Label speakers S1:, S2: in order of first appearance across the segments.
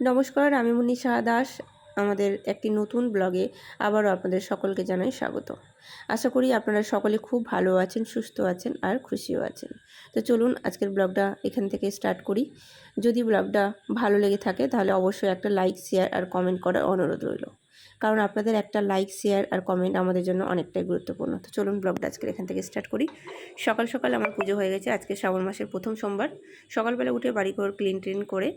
S1: নমস্কার, আমি মনীষা দাস, আমাদের একটি নতুন ব্লগে আবারও আপনাদের সকলকে জানাই স্বাগত। আশা করি আপনারা সকলে খুব ভালো আছেন, সুস্থ আছেন আর খুশিও আছেন। তো চলুন আজকের ব্লগটা এখান থেকে স্টার্ট করি। যদি ব্লগটা ভালো লেগে থাকে তাহলে অবশ্যই একটা লাইক, শেয়ার আর কমেন্ট করার অনুরোধ রইল। কারণ আপনাদের একটা লাইক, শেয়ার আর কমেন্ট আমাদের জন্য অনেকটাই গুরুত্বপূর্ণ। তো চলুন ব্লগটা আজকের এখান থেকে স্টার্ট করি। সকাল সকাল আমার পুজো হয়ে গেছে, আজকে শ্রাবণ মাসের প্রথম সোমবার। সকালবেলা উঠে বাড়ি ঘর ক্লিন ট্লিন করে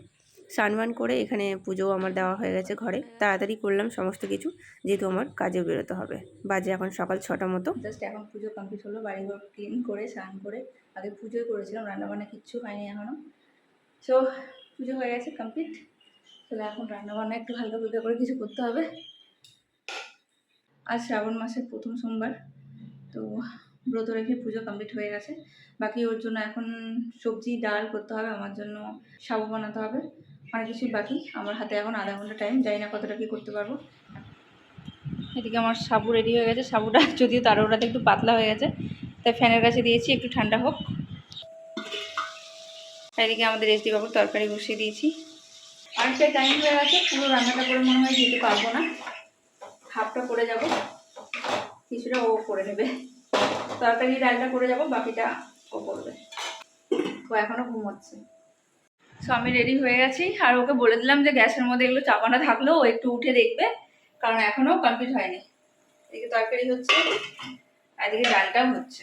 S1: স্নান করে এখানে পুজো আমার দেওয়া হয়ে গেছে ঘরে। তাড়াতাড়ি করলাম সমস্ত কিছু, যেহেতু আমার কাজে বেরোতে হবে। বাজে এখন সকাল ছটা মতো।
S2: জাস্ট এখন পুজো কমপ্লিট হলো, বাড়িঘর ক্লিন করে, স্নান করে, আগে পুজোই করেছিলাম, রান্নাবান্না কিচ্ছু হয়নি এখনও সো পুজো হয়ে গেছে কমপ্লিট তাহলে এখন রান্নাবান্না একটু হালকা ফুলকা করে কিছু করতে হবে। আজ শ্রাবণ মাসের প্রথম সোমবার, তো ব্রত রেখে পুজো কমপ্লিট হয়ে গেছে। বাকি ওর জন্য এখন সবজি, ডাল করতে হবে, আমার জন্য সাবু বানাতে হবে। অনেক কিছুই বাকি। আমার হাতে এখন আধা ঘণ্টা টাইম জানি না কতটা কি করতে পারব। এদিকে আমার সাবু রেডি হয়ে গেছে। সাবুটা যদিও তার ওটাতে একটু পাতলা হয়ে গেছে, তাই ফ্যানের কাছে দিয়েছি, একটু ঠান্ডা হোক। এদিকে আমাদের এসডি বাবুর তরকারি বসিয়ে দিয়েছি। অনেকটাই টাইম হয়ে গেছে, পুরো রান্নাটা করে মনে হয় যেতে পারব না। হাফটা করে যাব। কিছুটা ও করে নেবে। তরকারি ডালটা করে যাব, বাকিটা ও করবে। ও এখনও ঘুমোচ্ছে। সো আমি রেডি হয়ে গেছি। আর ওকে বলে দিলাম যে গ্যাসের মধ্যে এগুলো চাপানো থাকলেও ও একটু উঠে দেখবে, কারণ এখনও কমপ্লিট হয়নি। এদিকে তরকারি হচ্ছে এদিকে ডালটাও হচ্ছে।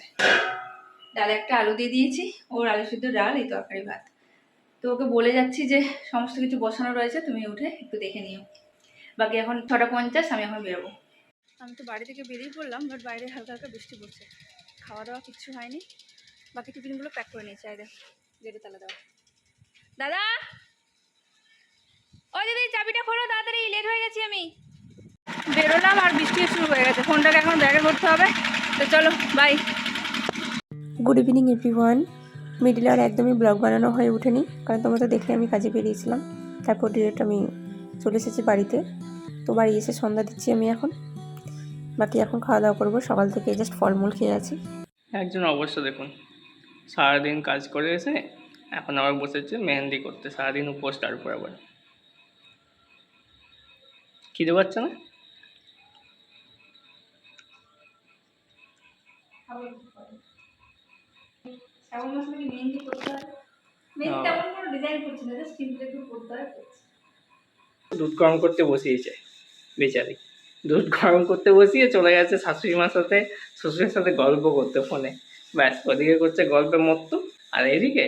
S2: ডালে একটা আলু দিয়ে দিয়েছি, ওর আলু সিদ্ধ ডাল, এই তরকারি ভাত। তো ওকে বলে যাচ্ছি যে সমস্ত কিছু বসানো রয়েছে, তুমি উঠে একটু দেখে নিও। বাকি এখন ছটা পঞ্চাশ, আমি এখন বেরোবো। আমি তো বাড়ি থেকে বেরিয়ে পড়লাম বাট বাইরে হালকা হালকা বৃষ্টি পড়ছে। খাওয়া দাওয়া কিচ্ছু হয়নি। বাকি টিফিনগুলো প্যাক করে নিয়েছি, আয় দেখ তালা দেওয়া দাদা? ও দিদি চাবিটা খোলো তাড়াতাড়ি লেট হয়ে গেছি আমি। বেরোলাম আর বৃষ্টি শুরু হয়ে গেছে। ফোনটাকে এখন ব্যাগে করতে হবে। তো চলো বাই
S1: গুড ইভিনিং এভরিওয়ান মিডিলে আর একদমই ব্লগ বানানো হয়ে ওঠেনি। কারণ তোমরা তো দেখলে আমি কাজে বেরিয়েছিলাম। তারপর ডিরেক্ট আমি চলে এসেছি বাড়িতে। তো বাড়ি এসে সন্ধ্যা দিচ্ছি আমি এখন। বাকি এখন খাওয়া দাওয়া করব। সকাল থেকে জাস্ট ফলমূল খেয়ে আছি।
S3: একজন অবশ্য দেখুন। সারাদিন কাজ করে এসে এখন আবার বসেছে মেহেন্দি করতে সারাদিন উপোস তার উপর আবার। খিদে পাচ্ছে না। দুধ গরম করতে বসিয়েছে বেচারি। দুধ গরম করতে বসিয়ে চলে গেছে শাশুড়ি মার সাথে শ্বশুরের সাথে গল্প করতে ফোনে। ব্যাস ওদিকে করছে গল্পের মত্ত আর এদিকে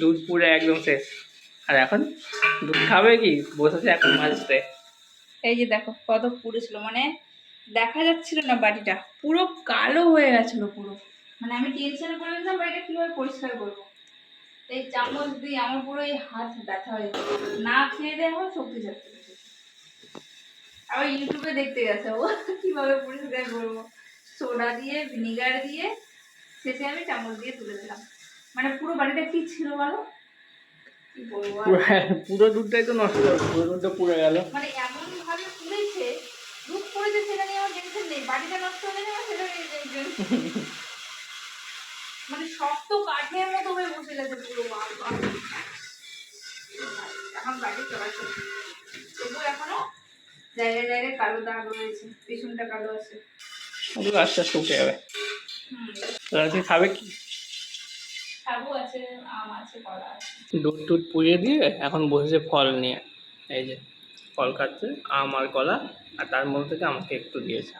S3: দুধ পুরে একদম শেষ। আর এখন দুধ খাবে কি? বসেছে এখন মাঝতে
S2: এই যে দেখো কত পুরো ছিল মানে দেখা যাচ্ছিল না বাটিটা। পুরো কালো হয়ে গেছিল পুরো। মানে আমি টেনশনে পড়ে গেছিলাম, বাড়িটা কীভাবে পরিষ্কার করব? এই চামচ দিয়ে আমার পুরো এই হাত ব্যথা হয়ে না খেয়ে দেয় আমার শক্তি যাচ্ছে আবার ইউটিউবে দেখতে গেছে, ও কীভাবে পরিষ্কার করব? সোডা দিয়ে, ভিনিগার দিয়ে, শেষে আমি চামচ দিয়ে তুলে দিলাম। মানে পুরো বাড়িটা কি ছিল বলো?
S3: পুরো দুধটাই তো নষ্ট পুরো দুধটা পুড়ে গেল।
S2: মানে এমন ভাবে পুড়েছে দুধ পড়েছে সেটা নিয়ে আমার টেনশন নেই বাড়িটা নষ্ট হয়ে যাবে সেটা নিয়ে টেনশন মানে শক্ত কাঠের মতো হয়ে বসে গেছে পুরো মাল এখন বাড়ি চলাচল তবু এখনও জায়গায় জায়গায় কালো দাগ রয়েছে পেছনটা কালো আছে।
S3: ওগুলো আস্তে আস্তে উঠে যাবে। খাবে কি?
S2: সাবু আছে আম আছে কলা আছে।
S3: দুধ টুধ পুড়িয়ে দিয়ে এখন বসেছে ফল নিয়ে। এই যে ফল খাচ্ছে আম আর কলা আর তার মধ্যে থেকে আমাকে একটু দিয়েছে।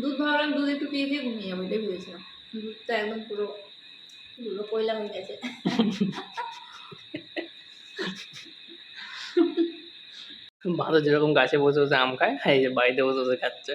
S2: দুধ ভাবলাম দুধ একটু পিয়ে দিয়ে ঘুমিয়ে যাব এটাই ভেবেছিলাম। দুধটা একদম পুরো পুরো কয়লা হয়ে গেছে।
S3: ভালো যেরকম গাছে বসে বসে আম খায় এই যে বাড়িতে বসে বসে খাচ্ছে।